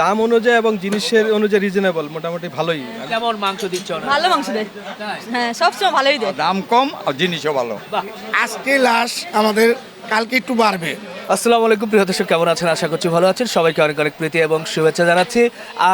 দাম অনুযায়ী এবং জিনিসের অনুযায়ী রিজনেবল মোটামুটি ভালোই। কেমন মাংস দিচ্ছ না ভালো মাংস দেয়। হ্যাঁ সবসময় ভালোই দেয়। দাম কম আর জিনিসও ভালো। আজকে লাশ আমাদের কালকে একটু বাড়বে। আসসালামু আলাইকুম প্রিয় দর্শক কেমন আছেন? আশা করছি ভালো আছেন। সবাইকে অনেক অনেক প্রীতি এবং শুভেচ্ছা জানাচ্ছি।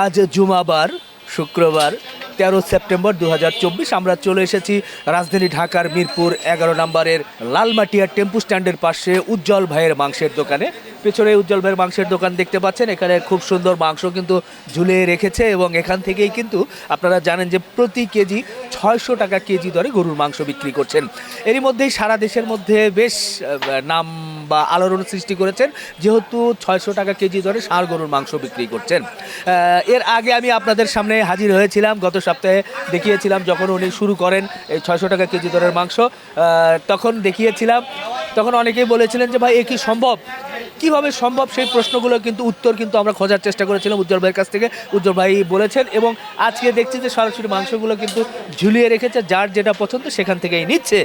আজ জুমাবার শুক্রবার তেরো সেপ্টেম্বর দু হাজার চব্বিশ। আমরা চলে এসেছি রাজধানী ঢাকার মিরপুর এগারো নম্বরের লালমাটিয়া টেম্পু স্ট্যান্ডের পাশে উজ্জ্বল ভাইয়ের মাংসের দোকানে। পেছনে উজ্জ্বল ভাইয়ের মাংসের দোকান দেখতে পাচ্ছেন। এখানে খুব সুন্দর মাংস কিন্তু ঝুলিয়ে রেখেছে এবং এখান থেকেই কিন্তু আপনারা জানেন যে প্রতি কেজি ছয়শো টাকা কেজি দরে গরুর মাংস বিক্রি করছেন। এরই মধ্যেই সারা দেশের মধ্যে বেশ নাম বা আলোড়ন সৃষ্টি করেছেন, যেহেতু ছয়শো টাকা কেজি দরে ষাঁড় গরুর মাংস বিক্রি করছেন। এর আগে আমি আপনাদের সামনে হাজির হয়েছিলাম, গত সপ্তাহে দেখিয়েছিলাম যখন উনি শুরু করেন এই ছয়শো টাকা কেজি দরের মাংস তখন দেখিয়েছিলাম। তখন অনেকেই বলেছিলেন যে, ভাই, এ কি সম্ভব? কীভাবে সম্ভব সেই প্রশ্নগুলো কিন্তু উত্তর কিন্তু আমরা খোঁজার চেষ্টা করেছিলাম উজ্জ্বল ভাইয়ের কাছ থেকে। উজ্জ্বল ভাই বলেছেন, এবং আজকে দেখছি যে সরাসরি মাংসগুলো কিন্তু ঝুলিয়ে রেখেছে, যার যেটা পছন্দ সেখান থেকেই নিচ্ছে।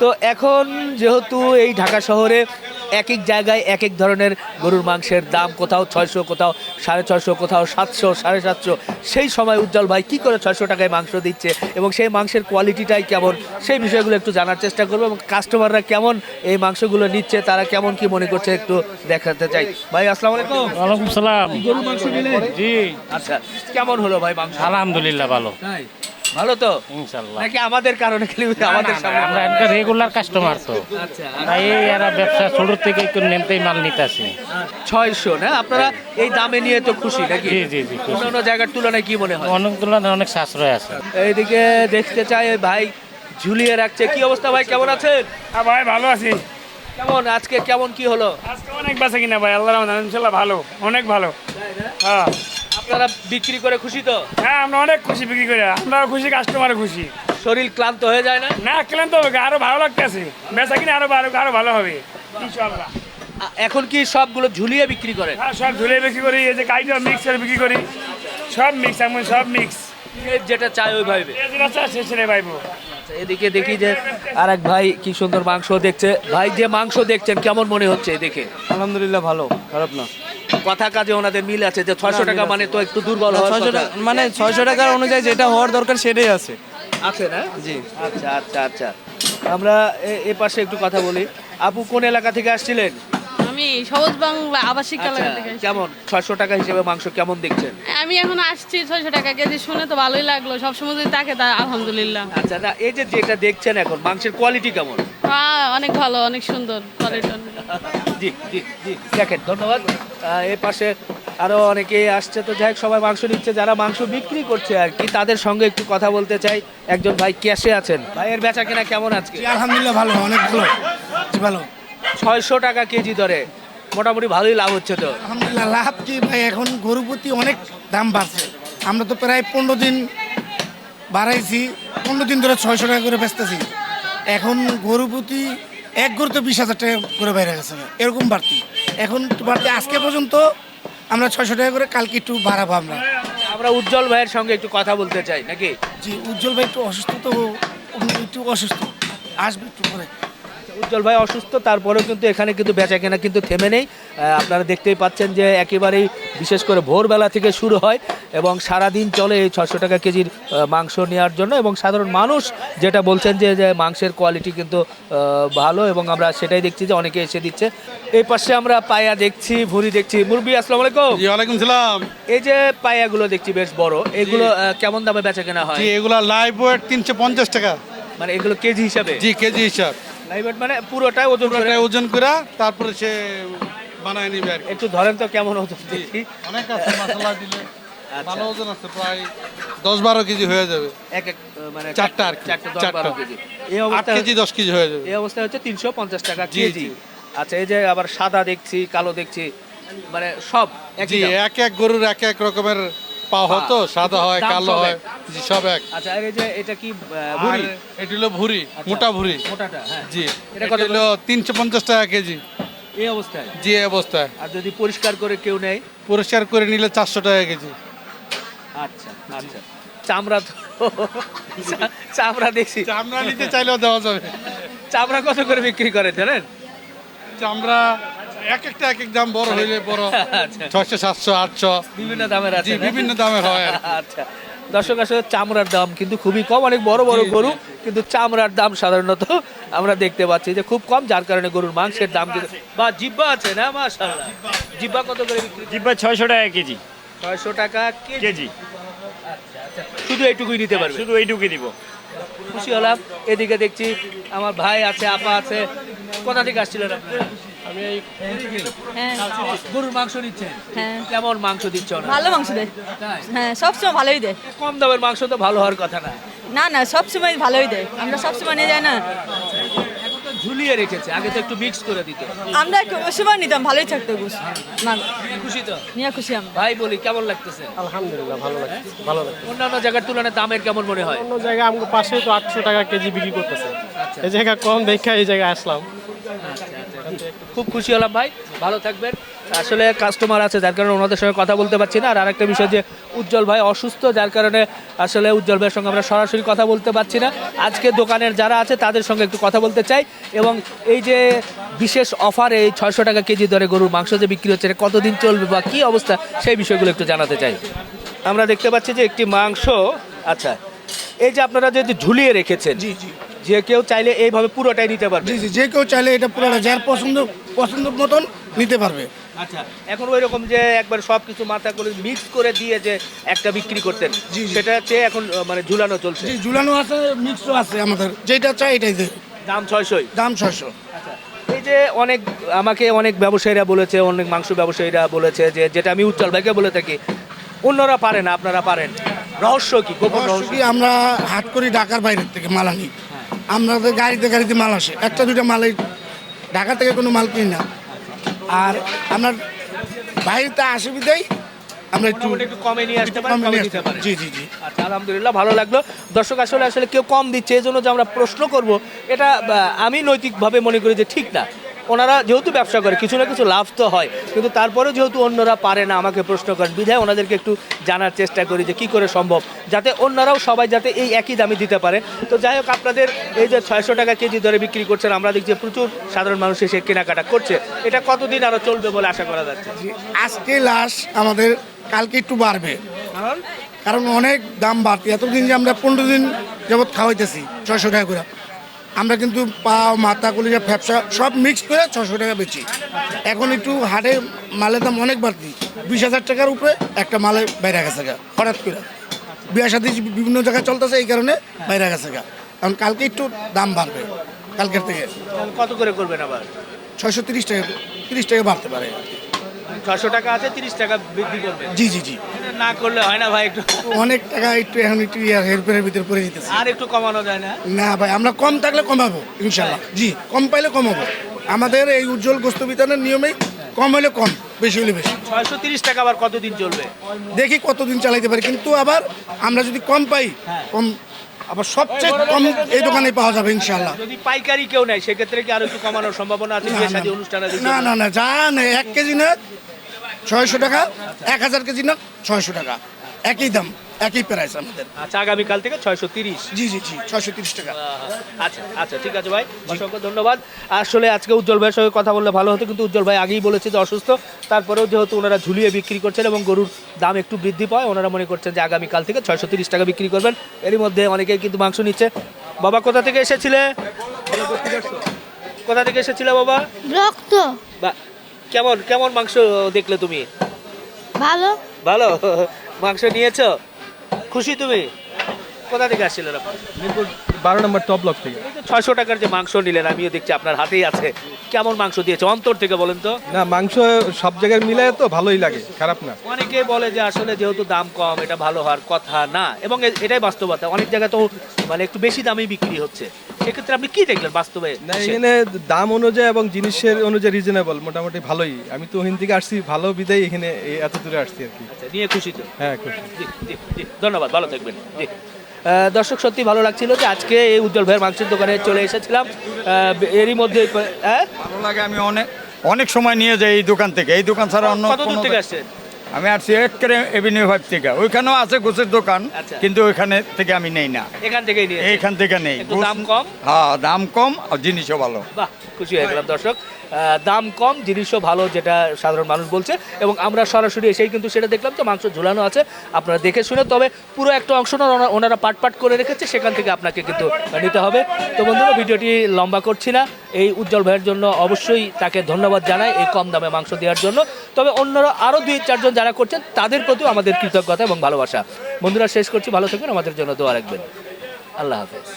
তো এখন যেহেতু এই ঢাকা শহরে এক এক জায়গায় এক এক ধরনের গরুর মাংসের দাম কোথাও ছয়শো, কোথাও সাড়ে ছয়শো, কোথাও সাতশো, সাড়ে সাতশো, সেই সময় উজ্জ্বল ভাই কী করে ছয়শো টাকায় মাংস দিচ্ছে এবং সেই মাংসের কোয়ালিটিটাই কেমন, সেই বিষয়গুলো একটু জানার চেষ্টা করব, এবং কাস্টমাররা কেমন এই মাংসগুলো নিচ্ছে, তারা কেমন কি মনে করছে একটু দেখাতে চাই। ভাই আসসালামু আলাইকুম। ওয়ালাইকুম সালাম। গরুর মাংস নিলেন? জি। আচ্ছা কেমন হলো ভাই মাংস? আলহামদুলিল্লাহ ভালো। তাই? ভালো তো? ইনশাল্লাহ নাকি আমাদের কারণে খালি আমাদের সামনে আমরা একটা রেগুলার কাস্টমার তো। আচ্ছা এই এরা ব্যবসা শুরু থেকে একটু নেমতেই মাল নিতেছি। ছয়শো না? আপনারা এই দামে নিয়ে তো খুশি নাকি? জি, জি, জি, খুশি। অন্যান্য জায়গার তুলনায় কি মনে হয়? অনেক তুলনায় অনেক সাশ্রয় আছে। এইদিকে দেখতে চাই ভাই ঝুলিয়ে রাখছে। কি অবস্থা ভাই? কেমন আছেন? হ্যাঁ ভাই ভালো আছি। কেমন আজকে কেমন কি হলো? আজকে অনেক বেচা কিনা ভাই আল্লাহ রহমান ইনশাল্লাহ ভালো অনেক ভালো। হ্যাঁ। আপনারা বিক্রি করে খুশি তো? হ্যাঁ আমরা অনেক খুশি বিক্রি করে আমরাও খুশি কাস্টমারও খুশি। শরীর ক্লান্ত হয়ে যায় না? না ক্লান্ত হবে আরও ভালো লাগতেছে। বেচা কিনা আরও ভালো আরও ভালো হবে ইনশাল্লাহ এখন কি সবগুলো ঝুলিয়ে বিক্রি করেন? হ্যাঁ সব ঝুলে বিক্রি করি এই যে কাইটা মিক্সার বিক্রি করি। সব মিক্স এমন সব মিক্স যেটা চাই ওই ভাবে যেটা চাষ শেষে পাইবো আচ্ছা, এদিকে দেখি যে আর এক ভাই কি সুন্দর মাংস দেখছে। ভাই যে মাংস দেখছেন কেমন মনে হচ্ছে দেখে আলহামদুলিল্লাহ ভালো খারাপ না। কথা কাজে ওনাদের মিল আছে যে ছয়শো টাকা মানে তো একটু দুর্বল ছয়শো টাকা মানে ছয়শো টাকার অনুযায়ী যেটা হওয়ার দরকার সেটাই আছে। আছে না? জি। আচ্ছা আচ্ছা আচ্ছা। আমরা এ পাশে একটু কথা বলি। আপু কোন এলাকা থেকে আসছিলেন? আমি সবুজ বাংলা আবাসিক আচ্ছা, এলাকা থেকে এসেছি। কেমন? ছয়শো টাকা হিসেবে মাংস কেমন দেখছেন? আমি এখন আসছি ছয়শো টাকা কেজি শুনে তো ভালোই লাগল। সবসময় যদি তাকে তা আলহামদুলিল্লাহ। আচ্ছা না এই যে যেটা দেখছেন এখন মাংসের কোয়ালিটি কেমন? হ্যাঁ অনেক ভালো অনেক সুন্দর কোয়ালিটি জি জি জি দেখেন ধন্যবাদ। আহ, এ পাশে আরও অনেকেই আসছে তো যাই হোক সবাই মাংস নিচ্ছে। যারা মাংস বিক্রি করছে আর কি তাদের সঙ্গে একটু কথা বলতে চাই। একজন ভাই ক্যাশে আছেন। ভাইয়ের বেচা কেনা কেমন আজকে? আলহামদুলিল্লাহ ভালো অনেক ভালো জি, ভালো। ছয়শো টাকা কেজি দরে। মোটামুটি ভালোই লাভ হচ্ছে তো। আলহামদুলিল্লাহ লাভ কি ভাই? এখন গরু প্রতি অনেক দাম বাড়ছে। আমরা তো প্রায় পনেরো দিন বাড়াইছি পনেরো দিন ধরে ছয়শো টাকা করে বেচতেছি। এখন গরু প্রতি এক গরু তো বিশ হাজার টাকা করে বাইরে গেছে এরকম বাড়তি। এখন বাড়তি। আজকে পর্যন্ত আমরা ছয়শো টাকা করে কালকে একটু বাড়াবো আমরা। আমরা উজ্জ্বল ভাইয়ের সঙ্গে একটু কথা বলতে চাই নাকি? জি উজ্জ্বল ভাই একটু অসুস্থ তো একটু অসুস্থ। আসবে একটু পরে। উজ্জ্বল ভাই অসুস্থ তারপরেও কিন্তু এখানে কিন্তু বেচা কেনা কিন্তু থেমে নেই। আপনারা দেখতেই পাচ্ছেন যে একেবারেই বিশেষ করে ভোরবেলা থেকে শুরু হয় এবং সারাদিন চলে এই ছশো টাকা কেজির মাংস নেওয়ার জন্য এবং সাধারণ মানুষ যেটা বলছেন যে যে মাংসের কোয়ালিটি কিন্তু ভালো এবং আমরা সেটাই দেখছি যে অনেকে এসে দিচ্ছে। এই পাশে আমরা পায়া দেখছি ভুঁড়ি দেখছি। মুরবি আসসালামু আলাইকুম। ওয়ালাইকুম সালাম। এই যে পায়াগুলো দেখছি বেশ বড়। এগুলো কেমন দামে বেচা কেনা হয় এগুলা লাইভ ওয়েট তিনশো পঞ্চাশ টাকা। মানে এগুলো কেজি হিসাবে? জি কেজি হিসাব। লাইভ মানে পুরোটাই ওজন করে ওজন করে তারপরে সে বানায় নিবে আর একটু ধরেন তো কেমন ওজন দেখি। অনেক আছে মশলা দিলে। আচ্ছা। ভালো ওজন আছে প্রায় দশ বারো কেজি হয়ে যাবে। এক এক মানে চারটা আর চারটা দশ বারো কেজি। এই অবস্থা কেজি দশ কেজি হয়ে যাবে। এই অবস্থা হচ্ছে তিনশো পঞ্চাশ টাকা কেজি। আচ্ছা এই যে আবার সাদা দেখছি কালো দেখছি মানে সব এক এক গরুর এক এক রকমের পা হতো সাদা হয় কালো হয় জি সব এক। আচ্ছা এই যে এটা কি আর ভুঁড়ি হলো ভুরি আচ্ছা। মোটা ভুরি মোটাটা হ্যাঁ। জি এটা এটা কত হলো তিনশো পঞ্চাশ টাকা কেজি। এই অবস্থায়? জি এই অবস্থায়। আর যদি পরিষ্কার করে কেউ নেয়? পরিষ্কার করে নিলে চারশো টাকা কেজি। আচ্ছা আচ্ছা। চামড়া তো চামড়া দেখছি। চামড়া নিতে চাইলেও দেওয়া যাবে। চামড়া কত করে বিক্রি করে জানেন? চামড়া এক একটা এক এক দাম বড় হইলে বড়। আচ্ছা। ছয়শো সাতশো আটশো। বিভিন্ন দামের আছে বিভিন্ন দামের হয়। আচ্ছা। দর্শক আসলে চামড়ার দাম কিন্তু খুবই কম অনেক বড় বড় গরু কিন্তু চামড়ার দাম সাধারণত আমরা দেখতে পাচ্ছি যে খুব কম যার কারণে গরুর মাংসের দাম কিন্তু বা জিব্বা আছে না? মাশাআল্লাহ। জিব্বা কত করে বিক্রি? জিব্বা ছয়শো টাকা কেজি। ছয়শো টাকা কেজি। কেজি। শুধু এইটুকুই নিতে পারবে? শুধু এইটুকুই দিব। খুশি হলাম। এদিকে দেখছি আমার ভাই আছে আপা আছে। কোথা থেকে আপনারা হ্যাঁ। গরুর মাংস নিচ্ছেন হ্যাঁ। কেমন মাংস দিচ্ছে ভালো মাংস দেয়। হ্যাঁ সবসময় ভালোই দেয়। কম দামের মাংস তো ভালো হওয়ার কথা না। না না সবসময় ভালোই দেয়। আমরা সবসময় নিয়ে যাই না। এখন ঝুলিয়ে রেখেছে। আগে তো একটু মিক্স করে দিত। আমরা সময় নিতাম ভালোই থাকতো গুছ না। খুশি তো? নিয়ে খুশি আমরা। ভাই বলি কেমন লাগতেছে? আলহামদুলিল্লাহ ভালো লাগে ভালো লাগে অন্যান্য জায়গার তুলনায় দামের কেমন মনে হয়? অন্য জায়গায় আমাকে পাশে তো আটশো টাকা কেজি বিক্রি করতেছে। এই জায়গা কম দেখা এই জায়গায় আসলাম। খুব খুশি হলাম ভাই, ভালো থাকবেন। আসলে কাস্টমার আছে, যার কারণে ওনাদের সঙ্গে কথা বলতে পারছি না। আর আরেকটা বিষয় যে, উজ্জ্বল ভাই অসুস্থ, যার কারণে আসলে উজ্জ্বল ভাইয়ের সঙ্গে আমরা সরাসরি কথা বলতে পারছি না। আজকে দোকানের যারা আছে, তাদের সঙ্গে একটু কথা বলতে চাই। এবং এই যে বিশেষ অফারে এই ছয়শো টাকা কেজি দরে গরুর মাংস যে বিক্রি হচ্ছে, এটা কতদিন চলবে বা কী অবস্থা, সেই বিষয়গুলো একটু জানাতে চাই। আমরা দেখতে পাচ্ছি যে একটি মাংস আচ্ছা এই যে আপনারা যে ঝুলিয়ে রেখেছেন, জি জি। যে কেউ চাইলে এইভাবে পুরোটাই নিতে পারবে। জি জি যে কেউ চাইলে এটা পুরোটা যার পছন্দ পছন্দ মতন নিতে পারবে। আচ্ছা এখন ওই রকম যে একবার সব কিছু মাথা করে মিক্স করে দিয়ে যে একটা বিক্রি করতেন সেটা হচ্ছে এখন মানে ঝুলানো চলছে? জি ঝুলানো আছে মিক্সও আছে আমাদের। যেটা চাই এটাই দেয় দাম ছয়শই? দাম ছয়শো। এই যে অনেক আমাকে অনেক ব্যবসায়ীরা বলেছে অনেক মাংস ব্যবসায়ীরা বলেছে যে যেটা আমি উজ্জ্বল ভাইকে বলে থাকি অন্যরা পারে না আপনারা পারেন। রহস্য কি? গোপন রহস্য কি? আমরা হাট করি ঢাকার বাইরের থেকে মাল আনি আমাদের গাড়িতে গাড়িতে মাল আসে। একটা দুইটা মাল ঢাকা থেকে কোনো মাল কিনি না। আর আপনার বাইরেতে আসে বিদায় আমরা একটু কমে নিয়ে আসতে পারেন জি জি জি। আচ্ছা আলহামদুলিল্লাহ ভালো লাগল। দর্শক আসলে আসলে কেউ কম দিচ্ছে এই জন্য যে আমরা প্রশ্ন করব এটা আমি নৈতিকভাবে মনে করি যে ঠিক না। ওনারা যেহেতু ব্যবসা করে কিছু না কিছু লাভ তো হয়। কিন্তু তারপরেও যেহেতু অন্যরা পারে না আমাকে প্রশ্ন করেন বিধায় ওনাদেরকে একটু জানার চেষ্টা করি যে কি করে সম্ভব যাতে অন্যরাও সবাই যাতে এই একই দামে দিতে পারে। তো যাই হোক আপনাদের এই যে ছয়শো টাকা কেজি দরে বিক্রি করছেন আমরা দেখছি প্রচুর সাধারণ মানুষ এসে কেনাকাটা করছে। এটা কতদিন আরও চলবে বলে আশা করা যাচ্ছে? আজকে লাশ আমাদের কালকে একটু বাড়বে। কারণ? কারণ অনেক দাম বাড়তি। এতদিন যে আমরা পনেরো দিন যাবৎ খাওয়াইতেছি ছয়শো টাকা করে। আমরা কিন্তু পা মাথা কলিজা ফ্যাপসা সব মিক্স করে ছশো টাকা বেচি। এখন একটু হাটে মালের দাম অনেক বাড়তি। বিশ হাজার টাকার উপরে একটা মালে বাইরে গেছে গা হঠাৎ করে। বিয়ে সাথে বিভিন্ন জায়গায় চলতেছে এই কারণে বাইরে গেছে গা। কারণ কালকে একটু দাম বাড়বে কালকের থেকে। কত করে করবেন আবার? ছয়শো তিরিশ টাকা তিরিশ টাকা বাড়তে পারে। ছশো টাকা আছে তিরিশ টাকা বৃদ্ধি করবেন জি জি জি। না করলে হয় না ভাই একটু। অনেক টাকা একটু এখন একটু হেরফেরের ভিতরে পড়ে যেতেছে। আর একটু কমানো যায় না? না ভাই আমরা কম থাকলে কমাবো ইনশাল্লাহ জি কম পাইলে কমাবো। আমাদের এই উজ্জ্বল গোস্ত বিতানের নিয়মেই কম হলে কম বেশি হলে বেশি। ছয়শো তিরিশ টাকা আবার কতদিন চলবে? দেখি কতদিন চালাইতে পারি কিন্তু আবার আমরা যদি কম পাই কম আবার সবচেয়ে কম এই দোকানে পাওয়া যাবে ইনশাল্লাহ যদি পাইকারি কেউ নেয় সেক্ষেত্রে কি আরও একটু কমানোর সম্ভাবনা আছে? বিয়ে শাদী অনুষ্ঠানে না না না যা নেই এক কেজি না ছয়শো টাকা এক হাজার কেজি না ছয়শো টাকা একই দাম। একই প্রাইস আমাদের। আচ্ছা আগামীকাল থেকে ছয়শো তিরিশ। জি জি জি ছয়শো তিরিশ টাকা। আচ্ছা আচ্ছা ঠিক আছে ভাই অসংখ্য ধন্যবাদ। আসলে আজকে উজ্জ্বল ভাইয়ের সঙ্গে কথা বললে ভালো হতো কিন্তু উজ্জ্বল ভাই আগেই বলেছে যে অসুস্থ তারপরেও যেহেতু ওনারা ঝুলিয়ে বিক্রি করছেন এবং গরুর দাম একটু বৃদ্ধি পায় ওনারা মনে করছেন যে আগামীকাল থেকে ছয়শো তিরিশ টাকা বিক্রি করবেন। এরই মধ্যে অনেকেই কিন্তু মাংস নিচ্ছে। বাবা কোথা থেকে এসেছিলে? কোথা থেকে এসেছিলে বাবা? রক্ত। বা কেমন কেমন মাংস দেখলে তুমি? ভালো। ভালো? মাংস নিয়েছো? খুশি তুমি? কোথা থেকে আসছিলেন আপনি মিরপুর বারো নম্বর টপ ব্লক থেকে। ছয়শো টাকার যে মাংস নিলেন আমিও দেখছি আপনার হাতেই আছে। কেমন মাংস দিয়েছে? অন্তর থেকে বলেন তো। না মাংস সব জায়গায় মিলায় তো ভালোই লাগে খারাপ না। অনেকে বলে যে আসলে যেহেতু দাম কম এটা ভালো হওয়ার কথা না। এবং এটাই বাস্তবতা। অনেক জায়গায় তো মানে একটু বেশি দামেই বিক্রি হচ্ছে। সেক্ষেত্রে আপনি কি দেখলেন বাস্তবে? না এখানে দাম অনুযায়ী এবং জিনিসের অনুযায়ী রিজনেবল মোটামুটি ভালোই। আমি তো ওখান থেকে আসছি ভালো বিদায় এখানে এত দূরে আসছি আর কি। আচ্ছা, নিয়ে খুশি তো? হ্যাঁ খুশি। ধন্যবাদ ভালো থাকবেন। জি। দর্শক সত্যি ভালো লাগছিল যে আজকে এই উজ্জ্বল ভাইয়ের মাংসের দোকানে চলে এসেছিলাম। এরই মধ্যে হ্যাঁ? ভালো লাগে আমি অনেক অনেক সময় নিয়ে যাই এই দোকান থেকে। এই দোকান ছাড়া অন্য দূর থেকে আসছেন? আমি আসছি একেবারে এভিনিউ ফাইভ থেকে। ওইখানেও আছে গোছের দোকান আচ্ছা। কিন্তু ওইখানে থেকে আমি নেই না। এখান থেকেই নিয়ে এইখান থেকে নেই। দাম কম? হ্যাঁ দাম কম আর জিনিসও ভালো। বাহ খুশি হয়ে গেলাম দর্শক। দাম কম, জিনিসও ভালো, যেটা সাধারণ মানুষ বলছে। এবং আমরা সরাসরি এসেই কিন্তু সেটা দেখলাম যে মাংস ঝুলানো আছে। আপনারা দেখে শুনে, তবে পুরো একটা অংশ না ওনারা পাট পাট করে রেখেছে, সেখান থেকে আপনাকে কিন্তু নিতে হবে। তো বন্ধুরা, ভিডিওটি লম্বা করছি না। এই উজ্জ্বল ভাইয়ের জন্য অবশ্যই তাকে ধন্যবাদ জানাই এই কম দামে মাংস দেওয়ার জন্য। তবে অন্যরা আরও দুই চারজন যারা করছেন, তাদের প্রতিও আমাদের কৃতজ্ঞতা এবং ভালোবাসা। বন্ধুরা, শেষ করছি। ভালো থাকবেন। আমাদের জন্য দোয়া রাখবেন। আল্লাহ হাফেজ।